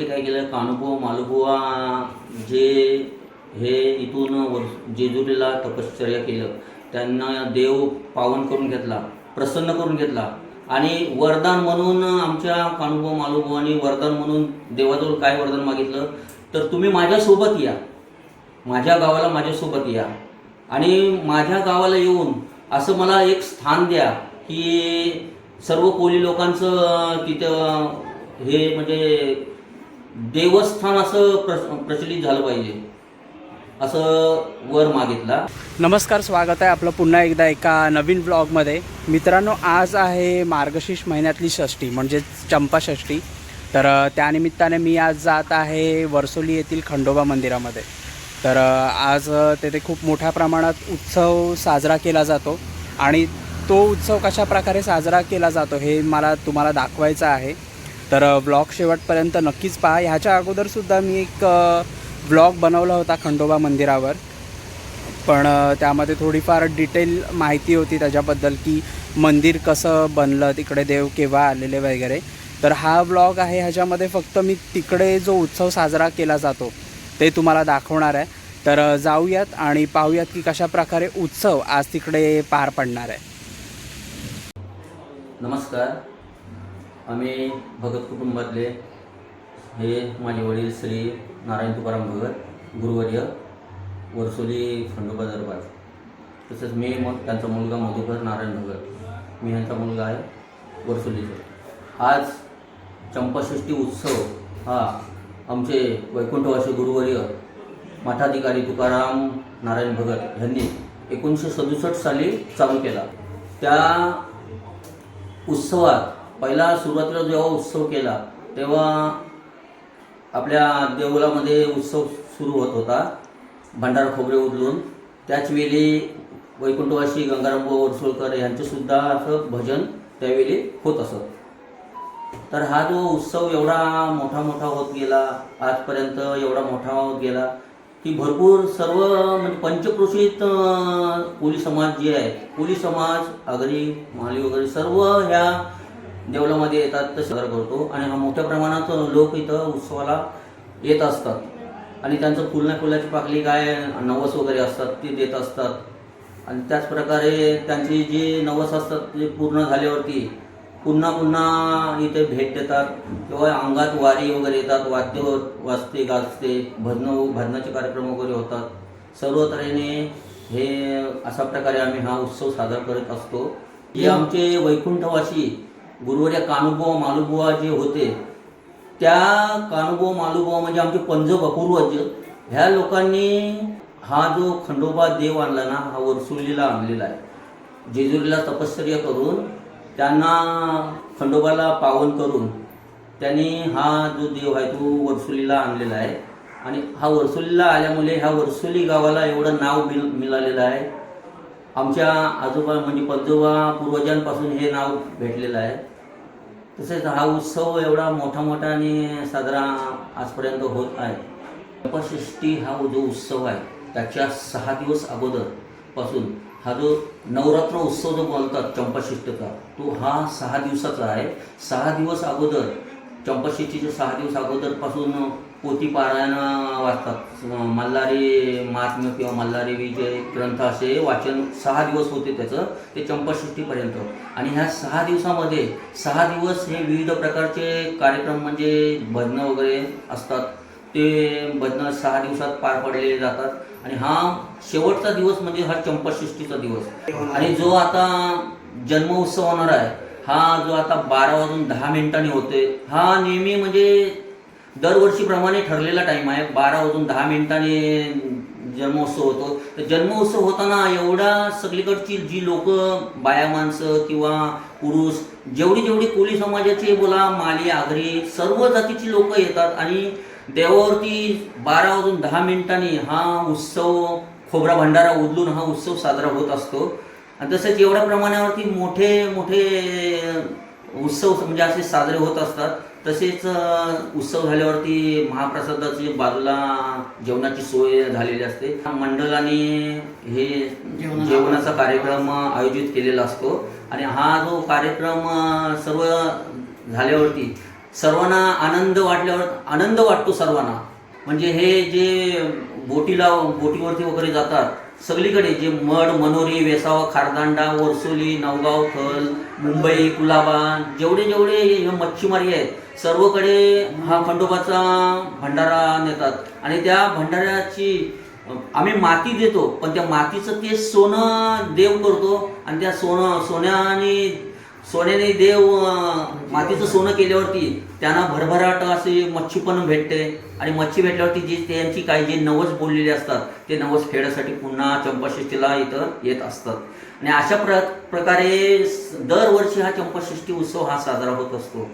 लोकांचे काय केलं? कानुबो मालुबुवा जे हे इथून वर जेजुरीला तपश्चर्या केलं. त्यांना देव पावन करून घेतला प्रसन्न करून घेतला. आणि वरदान म्हणून आमच्या कानुबो मालुबुवानी वरदान म्हणून देवाजवळ काय वरदान मागितलं? तर तुम्ही माझ्यासोबत या. माझ्या गावाला माझ्यासोबत या. आणि माझ्या गावाला येऊन असं मला एक स्थान द्या की सर्व कोळी लोकांचं तिथं हे म्हणजे देवस्थान असं प्रचलित झालं पाहिजे. असं वर मागितला. नमस्कार स्वागत आहे आपलं पुन्हा एकदा एका नवीन ब्लॉगमध्ये मित्रांनो आज आहे मार्गशीर्ष महिन्यातली षष्टी म्हणजेच चंपाषष्टी तर त्यानिमित्ताने मी आज जात आहे वर्सोली येथील खंडोबा मंदिरामध्ये. तर आज तेथे खूप मोठ्या प्रमाणात उत्सव साजरा केला जातो. आणि तो उत्सव कशा प्रकारे साजरा केला जातो हे मला तुम्हाला दाखवायचं आहे. तर ब्लॉग शेवटपर्यंत नक्कीच पहा. ह्याच्या अगोदरसुद्धा मी एक ब्लॉग बनवला होता खंडोबा मंदिरावर. पण त्यामध्ये थोडीफार डिटेल माहिती होती त्याच्याबद्दल की मंदिर कसं बनलं तिकडे देव केव्हा आलेले वगैरे. तर हा ब्लॉग आहे ह्याच्यामध्ये फक्त मी तिकडे जो उत्सव साजरा केला जातो ते तुम्हाला दाखवणार आहे. तर जाऊयात आणि पाहूयात की कशा प्रकारे उत्सव आज तिकडे पार पडणार आहे. नमस्कार. आम्ही भगत कुटुंबातले हे माझे वडील श्री नारायण तुकाराम भगत गुरुवर्य वरसोली खंडोबा दरबार. तसंच मी मग त्यांचा मुलगा मधुकर नारायण भगत. मी यांचा मुलगा आहे वरसोलीचा. आज चंपाषष्ठी उत्सव हा आमचे वैकुंठवासी गुरुवर्य मठाधिकारी तुकाराम नारायण भगत यांनी एकोणीसशे सदुसष्ट साली चालू केला. त्या उत्सवात पहिला सुरुवातीला जेव्हा उत्सव केला तेव्हा आपल्या देवळामध्ये उत्सव सुरू होत होता भंडारा खोबरे उचलून. त्याचवेळी वैकुंठवासी गंगाराम वरसोलकर यांचंसुद्धा असं भजन त्यावेळी होत असत. तर हा जो उत्सव एवढा मोठा मोठा होत गेला आजपर्यंत एवढा मोठा होत गेला की भरपूर सर्व म्हणजे पंचक्रोशीत अं, कोळी समाज जे आहे कोळी समाज आगरी माली वगैरे सर्व ह्या देवळामध्ये येतात तर साजरा करतो. आणि हा मोठ्या प्रमाणात लोक इथं उत्सवाला येत असतात. आणि त्यांचं फुलना फुलाची पाकली काय नवस वगैरे असतात ते देत असतात. आणि त्याचप्रकारे त्यांची जी नवस असतात ते पूर्ण झाल्यावरती पुन्हा पुन्हा इथे भेट देतात. किंवा अंगात वारी वगैरे येतात वाद्य वाजते गाजते भजनं भजनाचे कार्यक्रम वगैरे होतात. सर्व तऱ्हेने हे अशा प्रकारे आम्ही हा उत्सव साजरा करत असतो. जे आमचे वैकुंठवासी गुरुवर्या कानुबुवा मालुबुवा जे होते त्या कानुबुवा मालुबुवा म्हणजे आमचे पंजोबा पूर्वज ह्या लोकांनी हा जो खंडोबा देव आणला ना हा वरसुलीला आणलेला आहे. जेजुरीला तपश्चर्या करून त्यांना खंडोबाला पावन करून त्यांनी हा जो देव आहे तो वरसुलीला आणलेला आहे. आणि हा वरसुलीला आल्यामुळे ह्या वरसुली गावाला एवढं नाव मिळ मिळालेलं आहे. आमच्या आजोबा म्हणजे पंजोबा पूर्वजांपासून हे नाव भेटलेलं आहे. तसेच हा उत्सव एवढा मोठा मोठ्याने साजरा आजपर्यंत होत आहे. चंपाषष्ठी हा जो उत्सव आहे त्याच्या सहा दिवस अगोदरपासून हा जो नवरात्र उत्सव जो बोलतात चंपाशिष्टचा तो हा सहा दिवसाचा आहे. सहा दिवस अगोदर चंपाषष्ठीच्या सहा दिवस अगोदरपासून पोथीपारायण वाचतात. मल्हारी महात्म्य किंवा मल्हारी विजय ग्रंथ असे वाचन सहा दिवस होते त्याचं ते चंपाषष्टीपर्यंत आणि ह्या सहा दिवसामध्ये सहा दिवस हे विविध प्रकारचे कार्यक्रम म्हणजे भजनं वगैरे असतात. ते भजनं सहा दिवसात पार पडलेले जातात. आणि हा शेवटचा दिवस म्हणजे हा चंपाषष्टीचा दिवस. आणि जो आता जन्म उत्सव होणार आहे हा जो आता बारा वाजून दहा मिनिटांनी होते हा नेहमी म्हणजे दरवर्षीप्रमाणे ठरलेला टाईम आहे. बारा वाजून दहा मिनिटांनी जन्मोत्सव होतो. तर जन्मोत्सव होताना एवढा सगळीकडची जी लोक बाया माणसं किंवा पुरुष जेवढी जेवढी कोळी समाजाची बोला माली आगरी सर्व जातीची लोक येतात आणि देवावरती बारा वाजून दहा मिनिटांनी हा उत्सव खोबरा भंडारा उदलून हा उत्सव साजरा होत असतो. आणि तसेच एवढ्या प्रमाणावरती मोठे मोठे उत्सव म्हणजे असे साजरे होत असतात. तसेच उत्सव झाल्यावरती महाप्रसादाची बाजूला जेवणाची सोय झालेली असते. मंडळाने हे जेवणाचा कार्यक्रम आयोजित केलेला असतो. आणि हा जो कार्यक्रम सर्व झाल्यावरती सर्वांना आनंद वाटल्यावर आनंद वाटतो सर्वांना. म्हणजे हे जे बोटीला बोटीवरती वगैरे जातात सगळीकडे जे मड मनोरी वेसावा खारदांडा वर्सोली नवगाव थल मुंबई कुलाबा जेवढे जेवढे हे मच्छीमारी आहेत सर्वकडे हा खंडोबाचा भंडारा नेतात. आणि त्या भंडाऱ्याची आम्ही माती देतो पण त्या मातीचं ते सोनं देव करतो आणि त्या सोनं सोन्याने सोन्याने देव मातीचं सोनं केल्यावरती त्यांना भरभराट असे मच्छी पण भेटते. आणि मच्छी भेटल्यावरती जी त्यांची काही जे नवस बोललेले असतात ते नवस फेडण्यासाठी पुन्हा चंपाषष्ठीला इथं येत असतात. आणि अशा प्र प्रकारे दरवर्षी हा चंपाषष्ठी उत्सव हा साजरा होत असतो.